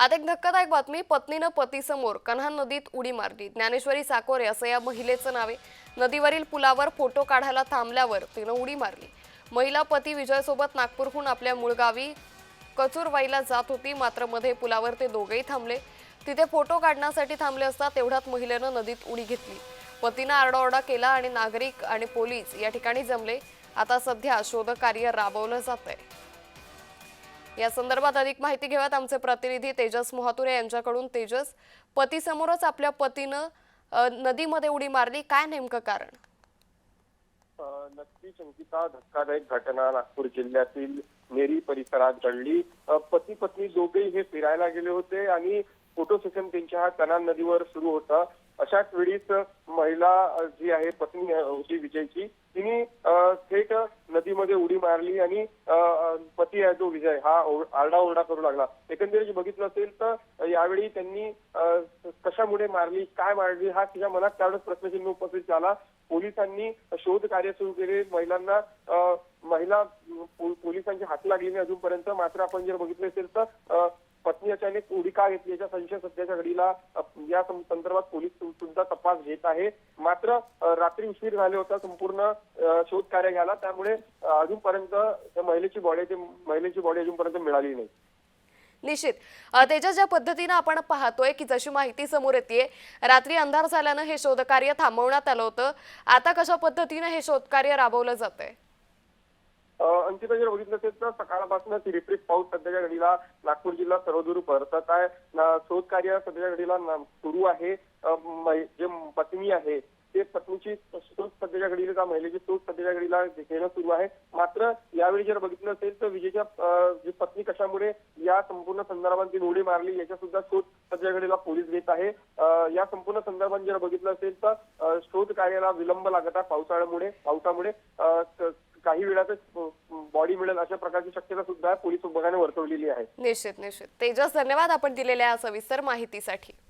आता एक धक्कादायक बातमी पत्नीनं पतीसमोर कन्हा नदीत उडी मारली. ज्ञानेश्वरी साकोरे असं या महिलेचं नाव आहे. नदीवरील पुलावर फोटो काढायला थांबल्यावर तिनं उडी मारली. महिला पती विजयसोबत नागपूरहून आपल्या मूळ गावी कचूरवाईला जात होती. मात्रमध्ये पुलावर ते दोघेही थांबले. तिथे फोटो काढण्यासाठी थांबले असता तेवढ्यात महिलेनं नदीत उडी घेतली. पतीनं आरडाओरडा केला आणि नागरिक आणि पोलीस या ठिकाणी जमले. आता सध्या शोधकार्य राबवलं जात आहे या संदर्भात अधिक माहिती घेऊयात आमचे प्रतिनिधी तेजस मोहातुरे यांच्याकडून. तेजस पतीसमोरच आपल्या पतीनं नदीमध्ये उडी मारली. काय नेमकं कारण? नक्कीच अंकिता धक्कादायक घटना नागपूर जिल्ह्यातील नेरी परिसरात घडली. पती पत्नी दोघेही हे फिरायला गेले होते आणि फोटो सेशन त्यांच्या कनान नदीवर सुरू होता. अशाच वेळीच महिला जी आहे पत्नी होती विजयची तिने थेट नदीमध्ये उडी मारली आणि पती आहे जो विजय हा आरडाओरडा करू लागला. एकंदरीत बघितलं असेल तर यावेळी त्यांनी कशामुळे मारली काय मारली हा तिच्या मनात त्यावेळेस प्रश्नचिन्ह उपस्थित झाला. पोलिसांनी शोध कार्य सुरू केले. महिलांना महिला पोलिसांची हात लागली नाही अजूनपर्यंत. मात्र आपण जर बघितलं असेल तर पत्नी अचानक उडी का घेतली? याचा संशय सध्याच्या घडीला या संदर्भात पोलीस सुद्धा तपास घेत आहे. मात्र रात्री उशीर झाले होता संपूर्ण शोध कार्य घ्यायला. त्यामुळे अजूनपर्यंत त्या महिलेची बॉडी महिलेची बॉडी अजूनपर्यंत मिळाली नाही. निश्चित. त्याच्या तेजस ज्या पद्धतीनं आपण पाहतोय की जशी माहिती समोर येते रात्री अंधार झाल्यानं हे शोधकार्य थांबवण्यात आलं होतं. आता कशा पद्धतीनं हे शोधकार्य राबवलं जात आहे अंकिता जर बघितलं असेल तर सकाळपासून रिपरीत पाऊस सध्याच्या घडीला नागपूर जिल्हा सर्वदूर परतत आहे शोध कार्य सध्याच्या घडीला सुरू आहे. जे पत्नी आहे ते पत्नीची शोध सध्याच्या घडीला त्या महिलेची शोध सध्याच्या घडीला घेणं सुरू आहे. मात्र यावेळी जर बघितलं असेल तर विजेच्या जी पत्नी कशामुळे या संपूर्ण संदर्भात जी उडी मारली याच्या सुद्धा शोध सध्या घडीला पोलीस घेत आहे. या संपूर्ण संदर्भात जर बघितलं असेल तर शोध कार्याला विलंब लागत आहे पावसाळ्यामुळे पावसामुळे काही वेळातच बॉडी मिळेल अशा प्रकारची शक्यता सुद्धा पोलीस विभागाने वर्तवलेली आहे. निश्चित निश्चित. तेजस धन्यवाद आपण दिलेल्या सविस्तर माहितीसाठी.